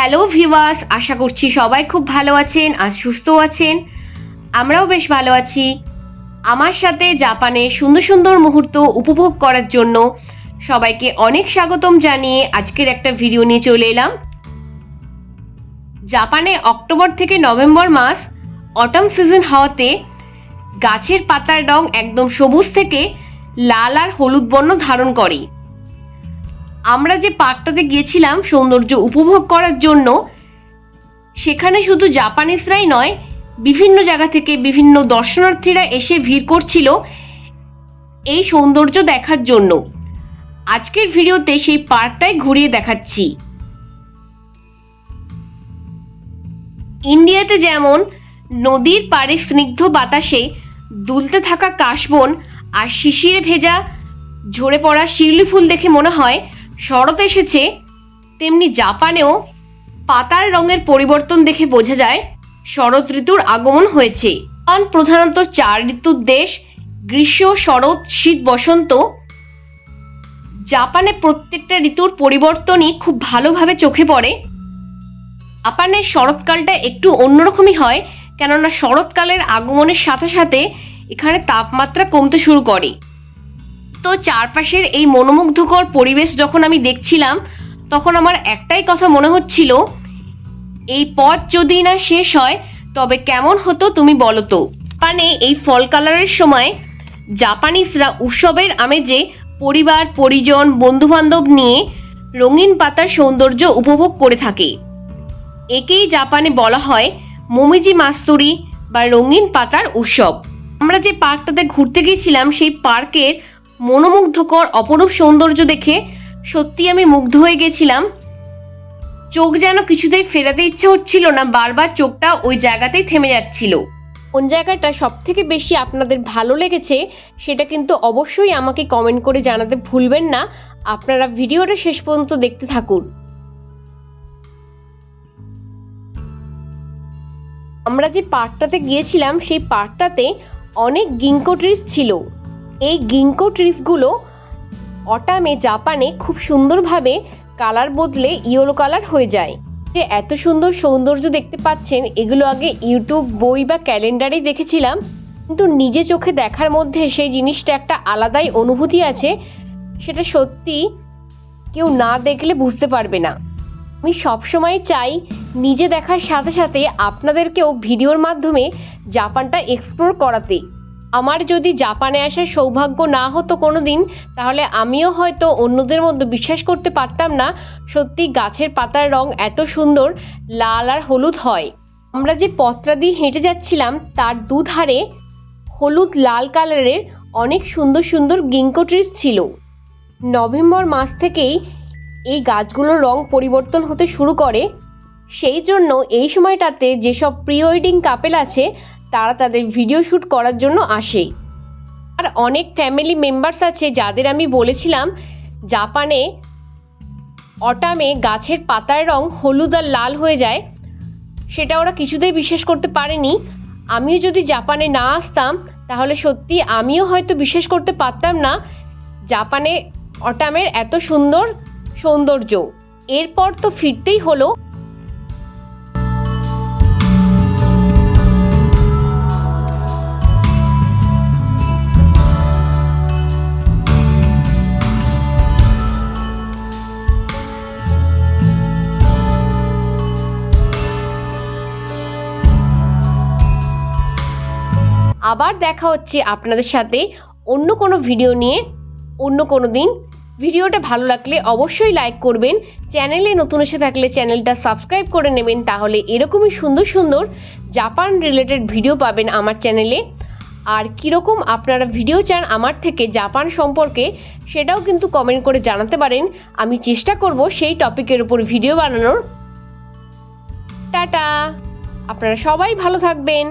Hello ভিওয়াস আশা করছি সবাই খুব ভালো আছেন আর সুস্থ আছেন। আমরাও বেশ ভালো আছি। আমার সাথে জাপানে সুন্দর সুন্দর মুহূর্ত উপভোগ করার জন্য সবাইকে অনেক স্বাগতম জানিয়ে আজকের একটা ভিডিও নিয়ে চলে এলাম। জাপানে অক্টোবর থেকে নভেম্বর মাস অটম সিজন হওয়াতে গাছের পাতার রং একদম সবুজ থেকে লাল আর হলুদ বর্ণ ধারণ করে। আমরা যে পার্কটাতে গিয়েছিলাম সৌন্দর্য উপভোগ করার জন্য, সেখানে শুধু জাপানিজরাই নয়, বিভিন্ন জায়গা থেকে বিভিন্ন দর্শনার্থীরা এসে ভিড় করছিল এই সৌন্দর্য দেখার জন্য। আজকের ভিডিওতে সেই পার্কটাই ঘুরিয়ে দেখাচ্ছি। ইন্ডিয়াতে যেমন নদীর পাড়ে স্নিগ্ধ বাতাসে দুলতে থাকা কাশবন আর শিশিরে ভেজা ঝরে পড়া শিউলি ফুল দেখে মনে হয় শরৎ এসেছে, তেমনি জাপানেও পাতার রঙের পরিবর্তন দেখে বোঝা যায়, শরৎ ঋতুর আগমন হয়েছে। জাপান প্রধানত চার ঋতুর দেশ, গ্রীষ্ম, শরৎ, শীত, বসন্ত। জাপানে প্রত্যেকটা ঋতুর পরিবর্তনই খুব ভালোভাবে চোখে পড়ে। জাপানের শরৎকালটা একটু অন্যরকমই হয়, কেননা শরৎকালের আগমনের সাথে সাথে এখানে তাপমাত্রা কমতে শুরু করে। তো চারপাশের এই মনোমুগ্ধকর পরিবেশ যখন আমি দেখছিলাম, তখন আমার একটাই কথা মনে হচ্ছিল, এই পথ যদি না শেষ হয়, তবে কেমন হতো তুমি বলো তো? জাপানে এই ফল কালারের সময় জাপানিজরা উৎসবের আমেজে পরিবার, পরিজন, বন্ধুবান্ধব নিয়ে রঙিন পাতার সৌন্দর্য উপভোগ করে থাকে। একেই জাপানে বলা হয় মমিজি মাস্তুরি বা রঙিন পাতার উৎসব। আমরা যে পার্কটাতে ঘুরতে গিয়েছিলাম, সেই পার্কের মনোমুগ্ধকর অপরূপ সৌন্দর্য দেখে সত্যি আমি মুগ্ধ হয়ে গেছিলাম। চোখ যেন কিছুতেই ফেরাতে ইচ্ছে হচ্ছিল না, বারবার চোখটা ওই জায়গাতেই থেমে যাচ্ছিল। কোন জায়গাটা সব থেকে বেশি আপনাদের ভালো লেগেছে, সেটা কিন্তু অবশ্যই আমাকে কমেন্ট করে জানাতে ভুলবেন না। আপনারা ভিডিওটা শেষ পর্যন্ত দেখতে থাকুন। আমরা যে পার্কটাতে গিয়েছিলাম, সেই পার্কটাতে অনেক গিঙ্কো ট্রিজ ছিল। এই গিঙ্কো ট্রিসগুলো অটামে জাপানে খুব সুন্দরভাবে কালার বদলে ইয়েলো কালার হয়ে যায়। যে এত সুন্দর সৌন্দর্য দেখতে পাচ্ছেন, এগুলো আগে ইউটিউব বই বা ক্যালেন্ডারেই দেখেছিলাম। কিন্তু নিজে চোখে দেখার মধ্যে সেই জিনিসটা একটা আলাদাই অনুভূতি আছে। সেটা সত্যি কেউ না দেখলে বুঝতে পারবে না। আমি সবসময় চাই নিজে দেখার সাথে সাথে আপনাদেরকেও ভিডিওর মাধ্যমে জাপানটা এক্সপ্লোর করাতে। আমার যদি জাপানে আসার সৌভাগ্য না হতো কোনো দিন তাহলে আমিও হয়তো অন্যদের মধ্যে বিশ্বাস করতে পারতাম না, সত্যি গাছের পাতার রং এত সুন্দর, লাল আর হলুদ হয়। আমরা যে পথটা দিয়ে হেঁটে যাচ্ছিলাম, তার দুধারে হলুদ লাল কালারের অনেক সুন্দর সুন্দর গিঙ্কো ট্রিজ ছিল। নভেম্বর মাস থেকেই এই গাছগুলোর রং পরিবর্তন হতে শুরু করে। সেই জন্য এই সময়টাতে যেসব প্রি ওয়েডিং কাপেল আছে তারা তাদের ভিডিও শ্যুট করার জন্য আসে আর অনেক ফ্যামিলি মেম্বার্স আছে যাদের আমি বলেছিলাম জাপানে অটামে গাছের পাতার রং হলুদ আর লাল হয়ে যায়। সেটা ওরা কিছুতেই বিশ্বাস করতে পারেনি। আমিও যদি জাপানে না আসতাম, তাহলে সত্যি আমিও হয়তো বিশ্বাস করতে পারতাম না জাপানে অটামের এত সুন্দর সৌন্দর্য। এরপর তো ফিরতেই হলো। আবার দেখা হচ্ছে আপনাদের সাথে অন্য কোনো ভিডিও নিয়ে, অন্য কোনো দিন। ভিডিওটা ভালো লাগলে অবশ্যই লাইক করবেন। চ্যানেলে নতুন এসে থাকলে চ্যানেলটা সাবস্ক্রাইব করে নেবেন, তাহলে এরকমই সুন্দর সুন্দর জাপান রিলেটেড ভিডিও পাবেন আমার চ্যানেলে। আর কীরকম আপনারা ভিডিও চান আমার থেকে জাপান সম্পর্কে, সেটাও কিন্তু কমেন্ট করে জানাতে পারেন। আমি চেষ্টা করব সেই টপিকের উপর ভিডিও বানানোর। টাটা! আপনারা সবাই ভালো থাকবেন।